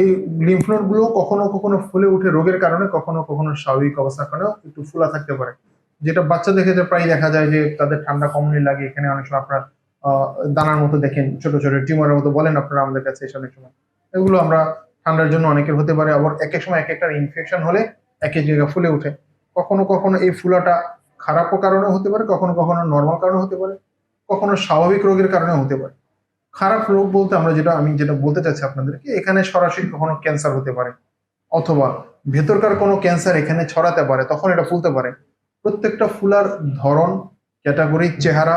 এই লিম্ফ নোডগুলো কখনো কখনো ফুলে উঠে রোগের কারণে, কখনো কখনো স্বাভাবিক অবস্থার কারণেও একটু ফুলা থাকতে পারে। যেটা বাচ্চাদের ক্ষেত্রে প্রায় দেখা যায় যে তাদের ঠান্ডা কমনি লাগে, এখানে অনেক সময় আপনার দানার মতো দেখেন, ছোট ছোট টিউমারের মতো বলেন আপনারা আমাদের কাছে এসে অনেক সময়। এগুলো আমরা ঠান্ডার জন্য অনেকের হতে পারে, আবার এক এক সময় এক একটা ইনফেকশন হলে এক এক জায়গায় ফুলে ওঠে কখনো কখনো এই ফুলাটা খারাপও কারণে হতে পারে, কখনো কখনো নর্মাল কারণে হতে পারে, কখনো স্বাভাবিক রোগের কারণে হতে পারে। খারাপ রোগ বলতে আমরা যেটা, আমি যেটা বলতে চাচ্ছি আপনাদেরকে, এখানে সরাসরি কখনো ক্যান্সার হতে পারে। অথবা ভেতরকার কোনো ক্যান্সার এখানে ছড়াতে পারে, তখন এটা ফুলতে পারে। প্রত্যেকটা ফুলার ধরন ক্যাটাগরি চেহারা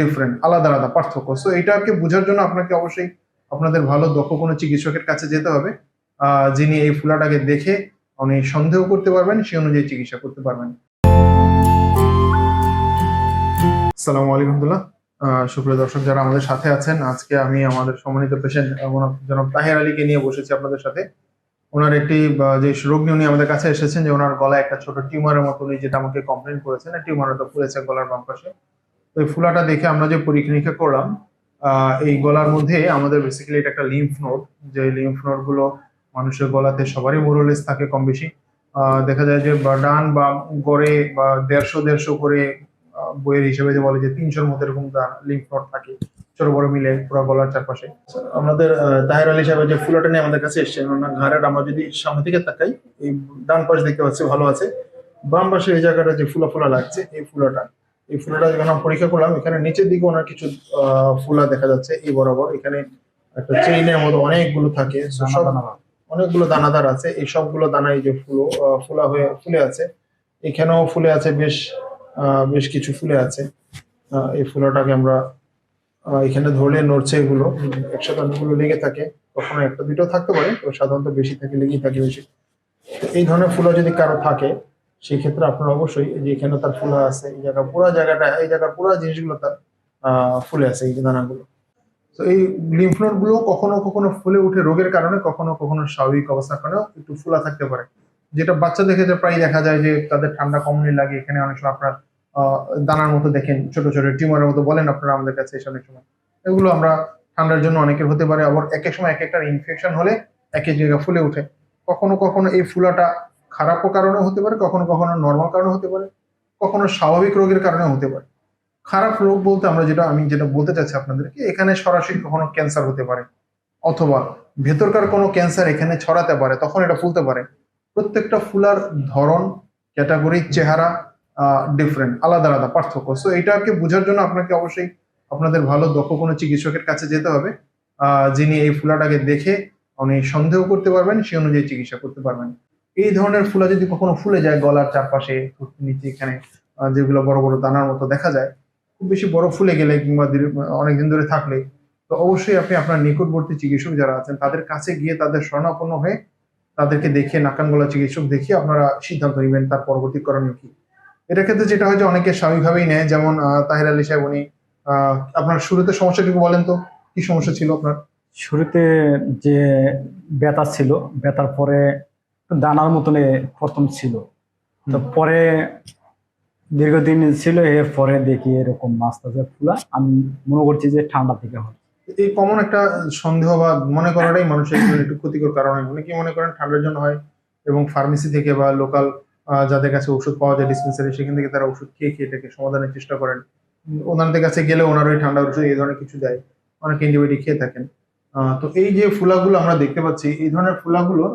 ডিফারেন্ট আলাদা আলাদা, পার্থক্য। সো এটাকে বোঝার জন্য আপনাকে অবশ্যই আপনাদের ভালো, দক্ষ কোনো চিকিৎসকের কাছে যেতে হবে। যিনি এই ফুলাটাকে দেখে উনি সন্দেহ করতে পারবেন, সেই অনুযায়ী চিকিৎসা করতে পারবেন। সালামু আলাইকুম সুপ্রিয় দর্শক যারা আমাদের সাথে আছেন, আজকে আমি আমাদের সম্মানিত পেশেন্ট জনাব তাহের আলীকে নিয়ে বসেছি আপনাদের সাথে। ওনার একটি যে রোগ নিয়ে উনি আমাদের কাছে এসেছেন, যে ওনার গলায় একটা ছোট টিউমারের মতো উনি যেটা আমাকে কমপ্লেন করেছেন টিউমারটা তো ফুলেছে গলার বাম পাশে। তো এই ফুলাটা দেখে আমরা যে পরীক্ষা নিরীক্ষা করলাম এই গলার মধ্যে আমাদের বেসিক্যালি এটা একটা লিম্ফ নোড যে লিম্ফ নোডগুলো মানুষের গলাতে সবারই মোরলেস থাকে কম বেশি দেখা যায় যে ডান বা গড়ে বা দেড়শো দেড়শো করে বইয়ের হিসেবে যে বলে যে তিনশোর মতো এরকম লিঙ্ক নোড থাকে। ছোট বড় মিলে পুরো গলার চারপাশে। আমাদের তাহের আলী সাহেব যে ফুলাটা নিয়ে আমাদের কাছে এসছেন ওনার ঘাড়ের আমরা যদি সামনে থেকে তাকাই এই ডান পাশ দেখতে পাচ্ছি ভালো আছে। বাম পাশে এই জায়গাটা যে ফুলা ফুলা লাগছে এই ফুলাটা। এই ফুলাটা যখন আমরা পরীক্ষা করলাম এখানে নিচের দিকে ওনার কিছু ফুলা দেখা যাচ্ছে এই বরাবর। এখানে একটা চেইনের মতো অনেকগুলো থাকে। সব অনেকগুলো দানাদার আছে। এই সবগুলো দানা এই যে ফুলো আহ, ফুলা হয়ে ফুলে আছে। এখানেও ফুলে আছে বেশ বেশ কিছু ফুলে আছে। এই ফুলাটাকে আমরা এখানে ধরলে নড়ছে এগুলো। একসাথে অনেকগুলো লেগে থাকে। কখনো একটা দুটো থাকতে পারে তো সাধারণত বেশি থাকে, লেগেই থাকে বেশি। এই ধরনের ফুলা যদি কারও থাকে সেই ক্ষেত্রে আপনারা অবশ্যই যে এখানে তার ফুলা আছে, এই জায়গা পুরো জায়গাটা, এই জায়গার পুরো জিনিসগুলো তার ফুলে আছে, এই দানাগুলো। তো এই লিম্ফগুলো কখনো কখনো ফুলে উঠে রোগের কারণে, কখনো কখনো স্বাভাবিক অবস্থার কারণেও একটু ফুলা থাকতে পারে। যেটা বাচ্চাদের ক্ষেত্রে প্রায় দেখা যায় যে তাদের ঠান্ডা কমনি লাগে, এখানে অনেক সময় আপনার দানার মতো দেখেন, ছোট ছোট টিউমারের মতো বলেন আপনারা আমাদের কাছে এসে অনেক সময়। এগুলো আমরা ঠান্ডার জন্য অনেকের হতে পারে, আবার এক এক সময় এক একটা ইনফেকশন হলে এক এক জায়গায় ফুলে ওঠে। কখনো কখনো এই ফুলাটা খারাপও কারণে হতে পারে, কখনো কখনো নর্মাল কারণে হতে পারে, কখনো স্বাভাবিক রোগের কারণে হতে পারে। খারাপ রোগ বলতে আমরা যেটা, আমি যেটা বলতে চাচ্ছি আপনাদেরকে, এখানে সরাসরি কখনো ক্যান্সার হতে পারে, অথবা ভেতরকার কোনো ক্যান্সার এখানে ছড়াতে পারে, তখন এটা ফুলতে পারে। প্রত্যেকটা ফুলার ধরন ক্যাটাগরি চেহারা ডিফারেন্ট আলাদা আলাদা পার্থক্য। সো এটাকে বোঝার জন্য আপনাকে অবশ্যই আপনাদের ভালো, দক্ষ কোনো চিকিৎসকের কাছে যেতে হবে। যিনি এই ফুলাটাকে দেখে উনি সন্দেহ করতে পারবেন, সেই অনুযায়ী চিকিৎসা করতে পারবেন। এই ধরনের ফুলা যদি কখনো ফুলে যায় গলার চারপাশে নিচে এখানে যেগুলো বড় বড় দানার মতো দেখা যায়, খুব বেশি বড় ফুলে গেলে কিংবা অনেকদিন ধরে থাকলে, তো অবশ্যই আপনি আপনার নিকটবর্তী চিকিৎসক যারা আছেন, তাদের কাছে গিয়ে তাদের শরণাপন্ন হয়ে তাদেরকে দেখে, নাকান গলা চিকিৎসক দেখিয়ে আপনারা সিদ্ধান্ত নেবেন তার পরবর্তী করণীয় কি। এটার ক্ষেত্রে যেটা হয় যে অনেকে স্বাভাবিকভাবেই নেয় যেমন তাহের আলী সাহেব উনি আপনার শুরুতে সমস্যা কি বলেন তো কি সমস্যা ছিল আপনার? শুরুতে যে ব্যথা ছিল ব্যথার পরে দানার মতন প্রথম ছিল। তো পরে দীর্ঘদিন ছিল এর পরে দেখি এরকম মাছ টাছে ফুলা আমি মনে করছি যে ঠান্ডা থেকে হয় এই কমন একটা সন্দেহ বা মনে করাটাই মানুষের জন্য একটু ক্ষতিকর কারণ হয়। অনেকেই মনে করেন ঠান্ডার জন্য হয় এবং ফার্মেসি থেকে বা লোকাল যাদের কাছে ওষুধ পাওয়া যায় ডিসপেন্সারি সেখান থেকে তারা ওষুধ খেয়ে খেয়ে এটাকে সমাধানের চেষ্টা করেন। ওনাদের কাছে গেলে ওনার ওই ঠান্ডা ওষুধ, এই ধরনের কিছু দেয়। অনেক অ্যান্টিবায়োটিক খেয়ে থাকেন। তো এই যে ফুলাগুলো আমরা দেখতে পাচ্ছি, এই ধরনের ফুলাগুলো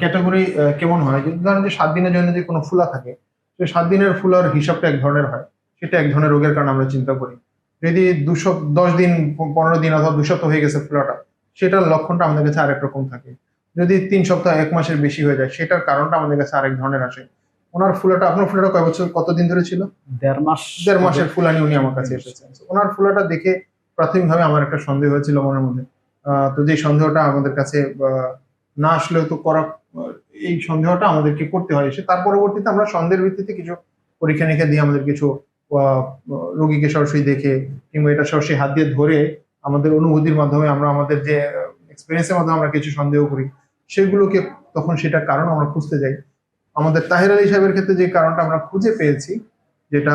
ক্যাটাগরি কেমন হয়? যদি ধরেন যে সাত দিনের জন্য যে কোনো ফুলা থাকে সেই সাত দিনের ফুলার হিসাবটা এক ধরনের হয়। সেটা এক ধরনের রোগের কারণে আমরা চিন্তা করি। যদি দুশো, দশ দিন, পনেরো দিন অথবা দু সপ্তাহ হয়ে গেছে ফুলাটা, সেটার লক্ষণটা আমাদের কাছে আরেক রকম থাকে। যদি তিন সপ্তাহ এক মাসের বেশি হয়ে যায় সেটার কারণটা আমাদের কাছে আরেক ধরনের আসে ওনার ফুলাটা আপনার ফুলাটা কয় বছর কতদিন ধরে ছিল? দেড় মাস দেড় মাসের ফুলানি উনি আমার কাছে এসেছেন। ওনার ফুলাটা দেখে প্রাথমিকভাবে আমার একটা সন্দেহ হয়েছিল মনের মধ্যে। তো যে সন্দেহটা আমাদের কাছে না আসলেও তো করা এই সন্দেহটা আমাদেরকে করতে হয়। এসে তার পরবর্তীতে আমরা সন্দেহের ভিত্তিতে কিছু পরীক্ষা নিরীক্ষা দিয়ে আমাদের কিছু রোগীকে সরাসরি দেখে কিংবা এটা সরাসরি হাত দিয়ে ধরে আমাদের অনুভূতির মাধ্যমে আমরা আমাদের যে এক্সপিরিয়েন্সের মাধ্যমে আমরা কিছু সন্দেহ করি। সেগুলোকে তখন সেটা কারণ আমরা খুঁজতে যাই। আমাদের তাহির আলী সাহেবের ক্ষেত্রে যে কারণটা আমরা খুঁজে পেয়েছি, যেটা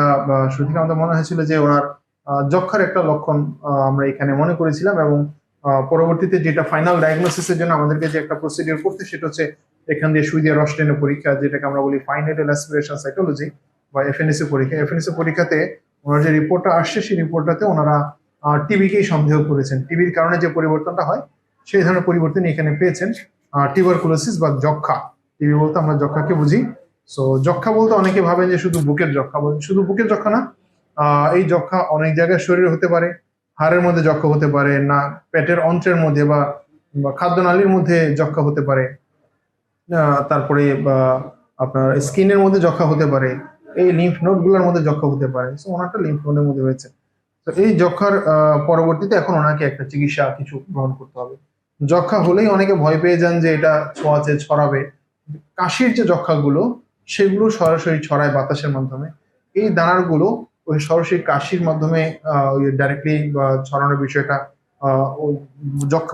শুরু আমাদের মনে হয়েছিল যে ওনার যক্ষার একটা লক্ষণ আমরা এখানে মনে করেছিলাম এবং পরবর্তীতে যেটা ফাইনাল ডায়াগনোসিসের জন্য আমাদেরকে যে একটা প্রসিডিওর করতে সেটা হচ্ছে এখান দিয়ে সুই দিয়ে রস টেনে পরীক্ষা, যেটাকে আমরা বলি ফাইনাল অ্যাসপিরেশন সাইকোলজি বা এফএনএসি পরীক্ষা। এফএনএসি পরীক্ষাতে ওনার যে রিপোর্টটা আসছে, সেই রিপোর্টটাতে ওনারা টিবিকেই সন্দেহ করেছেন। টিবির কারণে যে পরিবর্তনটা হয়, সেই ধরনের পরিবর্তন এখানে পেয়েছেন। টিউবারকুলোসিস বা যক্ষা। টিবি বলতে আমরা যক্ষাকে বুঝি। সো যক্ষা বলতে অনেকে ভাবেন যে শুধু বুকের যক্ষা বলেন শুধু বুকের যক্ষা না এই যক্ষা অনেক জায়গায় শরীরে হতে পারে। হাড়ের মধ্যে যক্ষা হতে পারে না, পেটের অন্ত্রের মধ্যে বা খাদ্যনালীর মধ্যে যক্ষা হতে পারে। তারপরে আপনার স্কিনের মধ্যে যক্ষা হতে পারে। এই লিম্ফ নোডগুলোর মধ্যে যক্ষা হতে পারে। সো ওনারটা লিম্ফ নোডের মধ্যে হয়েছে। তো এই যক্ষার পরবর্তীতে এখন ওনাকে একটা চিকিৎসা কিছু গ্রহণ করতে হবে। যক্ষা হলেই অনেকে ভয় পেয়ে যান যে এটা ছোঁয়াচে ছড়াবে। কাশির যে যক্ষাগুলো, সেগুলো সরাসরি ছড়ায় বাতাসের মাধ্যমে। এই দানারগুলো ওই সরাসরি কাশির মাধ্যমে ডাইরেক্টলি ছড়ানোর বিষয়টা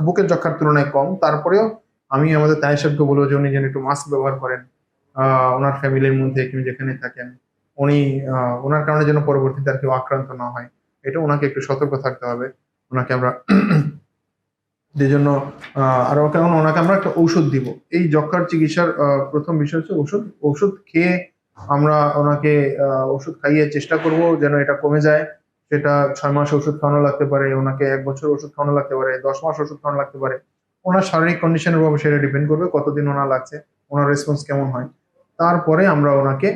বুকের যক্ষার তুলনায় কম। তারপরেও আমি আমাদের তাই সাহেবকে বলব যে উনি যেন একটু মাস্ক ব্যবহার করেন। ওনার ফ্যামিলির মধ্যে কিংবা যেখানে থাকেন, উনি ওনার কারণে যেন পরবর্তীতে আর কেউ আক্রান্ত না হয়। এটা ওনাকে একটু সতর্ক থাকতে হবে। ওনাকে আমরা যে জন্য আহ, আরও কেমন ওনাকে আমরা একটা ঔষধ দিব। এই যক্ষার চিকিৎসার প্রথম বিষয় হচ্ছে ওষুধ ওষুধ খেয়ে আমরা ওনাকে ওষুধ খাইয়ে চেষ্টা করব যেন এটা কমে যায়। সেটা ছয় মাস ওষুধ খাওয়ানো লাগতে পারে ওনাকে এক বছর ওষুধ খাওয়ানো লাগতে পারে দশ মাস ওষুধ খাওয়ানো লাগতে পারে। ওনার শারীরিক কন্ডিশনের উপর সেটা ডিপেন্ড করবে কতদিন ওনার লাগছে ওনার রেসপন্স কেমন হয়। তারপরে আমরা ওনাকে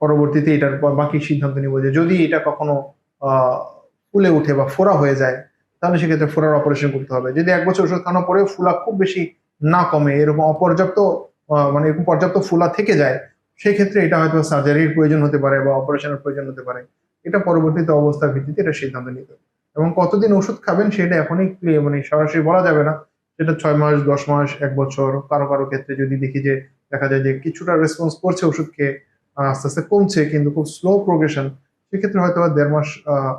পরবর্তীতে এটার বাকি সিদ্ধান্ত নিব যে যদি এটা কখনো ফুলে উঠে বা ফোড়া হয়ে যায় তাহলে সেক্ষেত্রে ফোড়ার অপারেশন করতে হবে। যদি এক বছর ওষুধ খাওয়ানোর পরে ফুলা খুব বেশি না কমে, এরকম অপর্যাপ্ত মানে এরকম পর্যাপ্ত ফুলা থেকে যায় সেই ক্ষেত্রে এটা হয়তো সার্জারির প্রয়োজন হতে পারে বা অপারেশনের প্রয়োজন হতে পারে। এটা পরবর্তীতে অবস্থার ভিত্তিতে এটা সিদ্ধান্ত নিতে। এবং কতদিন ওষুধ খাবেন সেটা এখনই মানে সরাসরি বলা যাবে না। সেটা ছয় মাস, দশ মাস, এক বছর, কারও কারও ক্ষেত্রে যদি দেখি যে দেখা যায় যে কিছুটা রেসপন্স করছে ওষুধ খেয়ে আস্তে আস্তে কমছে কিন্তু খুব স্লো প্রোগ্রেশন সেক্ষেত্রে হয়তো দেড় মাস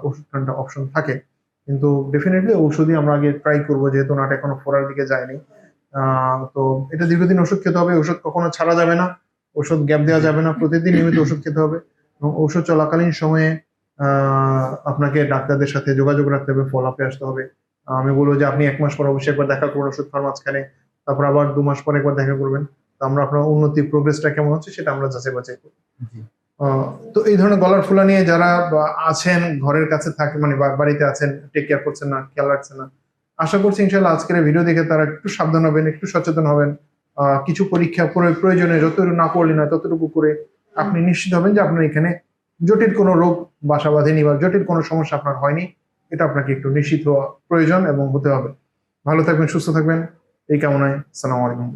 ওষুধ খানটা অপশন থাকে। কিন্তু ডেফিনেটলি ওষুধই আমরা আগে ট্রাই করব, যেহেতু ওনাটা এখনও ফোরার দিকে যায়নি। তো এটা দীর্ঘদিন ওষুধ খেতে হবে ওষুধ কখনো ছাড়া যাবে না ওষুধ গ্যাপ দেওয়া যাবে না, প্রতিদিন নিয়মিত ওষুধ খেতে হবে। এবং ওষুধ চলাকালীন সময়ে আপনাকে ডাক্তারদের সাথে যোগাযোগ রাখতে হবে ফলো আপে আসতে হবে। আমি বলব যে আপনি এক মাস পর অবশ্যই একবার দেখা করুন ওষুধ খাওয়ার মাঝখানে, তারপর আবার দু মাস পর একবার দেখা করবেন। তো আমরা আপনার উন্নতি প্রোগ্রেসটা কেমন হচ্ছে সেটা আমরা যাচাই বাছাই করব তো এই ধরনের গলার ফুলা নিয়ে যারা আছেন, ঘরের কাছে থাকে মানে বাড়িতে আছেন টেক কেয়ার করছেন না, খেয়াল রাখছেন না, আশা করছি ইনশাল্লাহ আজকের ভিডিও দেখে তারা একটু সাবধান হবেন, একটু সচেতন হবেন। কিছু পরীক্ষা প্রয়োজনে যতটুকু না করলে না ততটুকু করে আপনি নিশ্চিত হবেন যে আপনার এখানে জটিল কোনো রোগ বাসা বাঁধেনি বা জটিল কোনো সমস্যা আপনার হয়নি, এটা আপনাকে একটু নিশ্চিত হওয়া প্রয়োজন এবং হতে হবে। ভালো থাকবেন, সুস্থ থাকবেন, এই কামনায় সালাম আলাইকুম